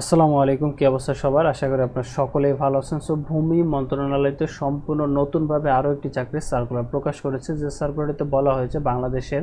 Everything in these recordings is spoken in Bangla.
আসসালামু আলাইকুম, কি অবস্থা সবার? আশা করি আপনার সকলেই ভালো আছেন। সো, ভূমি মন্ত্রণালয়তে সম্পূর্ণ নতুনভাবে আরও একটি চাকরির সার্কুলার প্রকাশ করেছে, যে সার্কুলারটিতে বলা হয়েছে বাংলাদেশের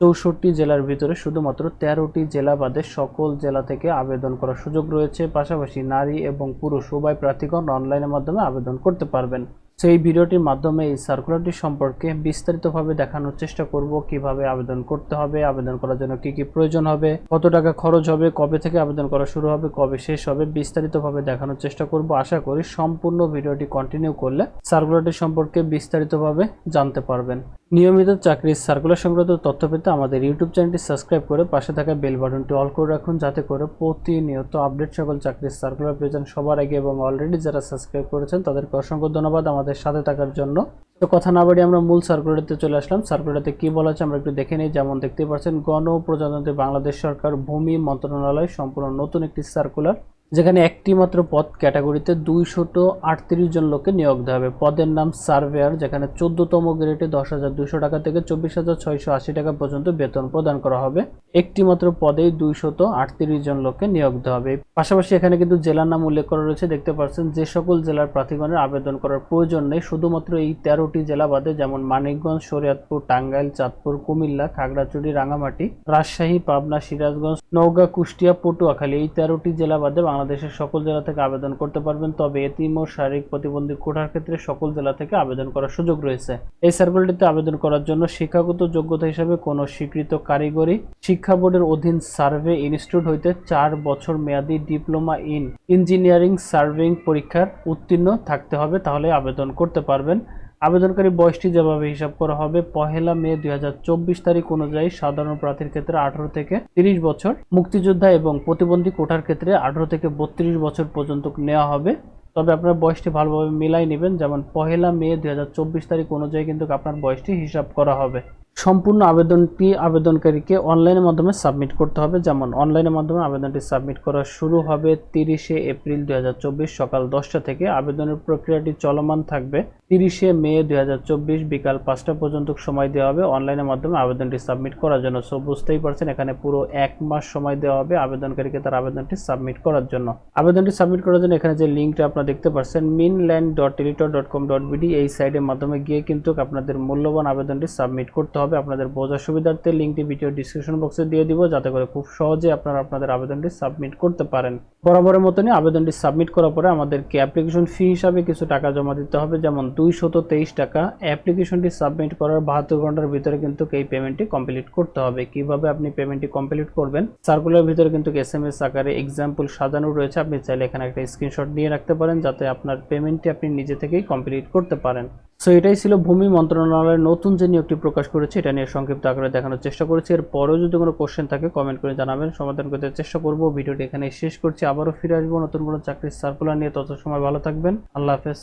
চৌষট্টি জেলার ভিতরে শুধুমাত্র তেরোটি জেলা বাদে সকল জেলা থেকে আবেদন করার সুযোগ রয়েছে। পাশাপাশি নারী এবং পুরুষ উভয় প্রার্থীগণ অনলাইনের মাধ্যমে আবেদন করতে পারবেন। সো এই ভিডিওটির মাধ্যমে এই সার্কুলারটি সম্পর্কে বিস্তারিতভাবে দেখানোর চেষ্টা করব, কীভাবে আবেদন করতে হবে, আবেদন করার জন্য কি কি প্রয়োজন হবে, কত টাকা খরচ হবে, কবে থেকে আবেদন করা শুরু হবে, কবে শেষ হবে, বিস্তারিতভাবে দেখানোর চেষ্টা করব। আশা করি সম্পূর্ণ ভিডিওটি কন্টিনিউ করলে সার্কুলারটি সম্পর্কে বিস্তারিতভাবে জানতে পারবেন। নিয়মিত চাকরির সার্কুলার সংক্রান্ত তথ্য পেতে আমাদের ইউটিউব চ্যানেলটি সাবস্ক্রাইব করে পাশে থাকা বেল বাটনটি অল করে রাখুন, যাতে করে প্রতিনিয়ত আপডেট সকল চাকরির সার্কুলার পেয়ে যান সবার আগে এবং অলরেডি যারা সাবস্ক্রাইব করেছেন, তাদেরকে অসংখ্য ধন্যবাদ আমাদের সাথে থাকার জন্য। তো কথা না বাড়িয়ে আমরা মূল সার্কুলারতে চলে আসলাম। সার্কুলারতে কি বলা আছে আমরা একটু দেখে নিই, যেমন দেখতে পাচ্ছেন, গণ প্রজাতন্ত্রী বাংলাদেশ সরকার ভূমি মন্ত্রণালয় সম্পূর্ণ নতুন একটি সার্কুলার যেখানে একটি মাত্র পদ ক্যাটাগরিতে দুইশত আটত্রিশ জন লোককে নিয়োগ দেওয়া হবে। পদের নাম সার্ভেয়ার, যেখানে চোদ্দতম গ্রেডে দশ হাজার দুশো টাকা থেকে চব্বিশ হাজার ছয়শো আশি টাকা পর্যন্ত বেতন প্রদান করা হবে। একটি মাত্র পদেই দুইশত আটত্রিশ জন লোককে নিয়োগ দেওয়া হবে। পাশাপাশি এখানে কিন্তু জেলার নাম উল্লেখ করা রয়েছে। দেখতে পাচ্ছেন, যে সকল জেলার প্রার্থীগণের আবেদন করার প্রয়োজন নেই। শুধুমাত্র এই তেরোটি জেলা বাদে যেমন মানিকগঞ্জ, শরীয়তপুর, টাঙ্গাইল, চাঁদপুর, কুমিল্লা, খাগড়াছড়ি রাঙামাটি রাজশাহী, পাবনা, সিরাজগঞ্জ, নওগাঁ, কুষ্টিয়া, পটুয়াখালী এই তেরোটি জেলা বাদে বাংলাদেশের সকল জেলা থেকে আবেদন করতে পারবেন, তবে এতিম ও শারীরিক প্রতিবন্ধী কোটার ক্ষেত্রে সকল জেলা থেকে আবেদন করার সুযোগ রয়েছে। এই সার্কুলারটিতে আবেদন করার জন্য শিক্ষাগত যোগ্যতা হিসাবে কোনো স্বীকৃত কারিগরি শিক্ষা বোর্ডের অধীন সার্ভে ইনস্টিটিউট হইতে চার বছর মেয়াদী ডিপ্লোমা ইন ইঞ্জিনিয়ারিং সার্ভিং পরীক্ষার উত্তীর্ণ থাকতে হবে, তাহলে আবেদন করতে পারবেন। আবেদনকারী বয়সটি যেভাবে হিসাব করা হবে, পহেলা মে দুই হাজার চব্বিশ তারিখ অনুযায়ী সাধারণ প্রার্থীর ক্ষেত্রে আঠারো থেকে তিরিশ বছর, মুক্তিযোদ্ধা এবং প্রতিবন্ধী কোটার ক্ষেত্রে আঠারো থেকে বত্রিশ বছর পর্যন্ত নেওয়া হবে। তবে আপনার বয়সটি ভালোভাবে মিলাই নেবেন, যেমন পহেলা মে দুই হাজার চব্বিশ তারিখ অনুযায়ী কিন্তু আপনার বয়সটি হিসাব করা হবে। সম্পূর্ণ আবেদনটি আবেদনকারীকে অনলাইনের মাধ্যমে সাবমিট করতে হবে। যেমন, অনলাইনের মাধ্যমে আবেদনটি সাবমিট করা শুরু হবে তিরিশে এপ্রিল দুই হাজার চব্বিশ সকাল দশটা থেকে। আবেদনের প্রক্রিয়াটি চলমান থাকবে তিরিশে মে দু হাজার চব্বিশ বিকাল পাঁচটা পর্যন্ত সময় দেওয়া হবে। অনলাইনের মাধ্যমে আবেদনটি সাবমিট করার জন্য। সো, বুঝতেই পারছেন, এখানে পুরো এক মাস সময় দেওয়া হবে আবেদনকারীকে তার আবেদনটি সাবমিট করার জন্য। আবেদনটি সাবমিট করার জন্য এখানে যে লিঙ্কটা আপনারা দেখতে পাচ্ছেন মিনল্যান্ড ডট টেলিটর ডট কম ডট বিডি এই সাইটের মাধ্যমে গিয়ে কিন্তু আপনাদের মূল্যবান আবেদনটি সাবমিট করতে হবে। আপনাদের বোঝার সুবিধার্থে লিঙ্কটি ভিডিও ডিসক্রিপশন বক্সে দিয়ে দিব, যাতে করে খুব সহজে আপনারা আপনাদের আবেদনটি সাবমিট করতে পারেন। বরাবরের মতনই আবেদনটি সাবমিট করার পরে আমাদেরকে অ্যাপ্লিকেশন ফি হিসাবে কিছু টাকা জমা দিতে হবে, যেমন দুইশত তেইশ টাকা। অ্যাপ্লিকেশনটি সাবমিট করার বাহাত্তর ঘণ্টার ভিতরে কিন্তু এই পেমেন্টটি কমপ্লিট করতে হবে। কীভাবে আপনি পেমেন্টটি কমপ্লিট করবেন? সার্কুলার ভিতরে কিন্তু এস এম এস আকারে এক্সাম্পল সাজানো রয়েছে, আপনি চাইলে এখানে একটা স্ক্রিনশট নিয়ে রাখতে পারেন, যাতে আপনার পেমেন্টটি আপনি নিজে থেকেই কমপ্লিট করতে পারেন। সো এটাই ছিল ভূমি মন্ত্রণালয়ের নতুন যে নিয়োগটি প্রকাশ করেছে, এটা নিয়ে সংক্ষিপ্ত আকারে দেখানোর চেষ্টা করেছি। এরপরেও যদি কোনো কোশ্চেন থাকে কমেন্ট করে জানাবেন। সমাধান করতে চেষ্টা করব। ভিডিওটি এখানে শেষ করছি। আবারও ফিরে আসব নতুন কোনো চাকরির সার্কুলার নিয়ে। তত সময় ভালো থাকবেন। আল্লাহ হাফেজ।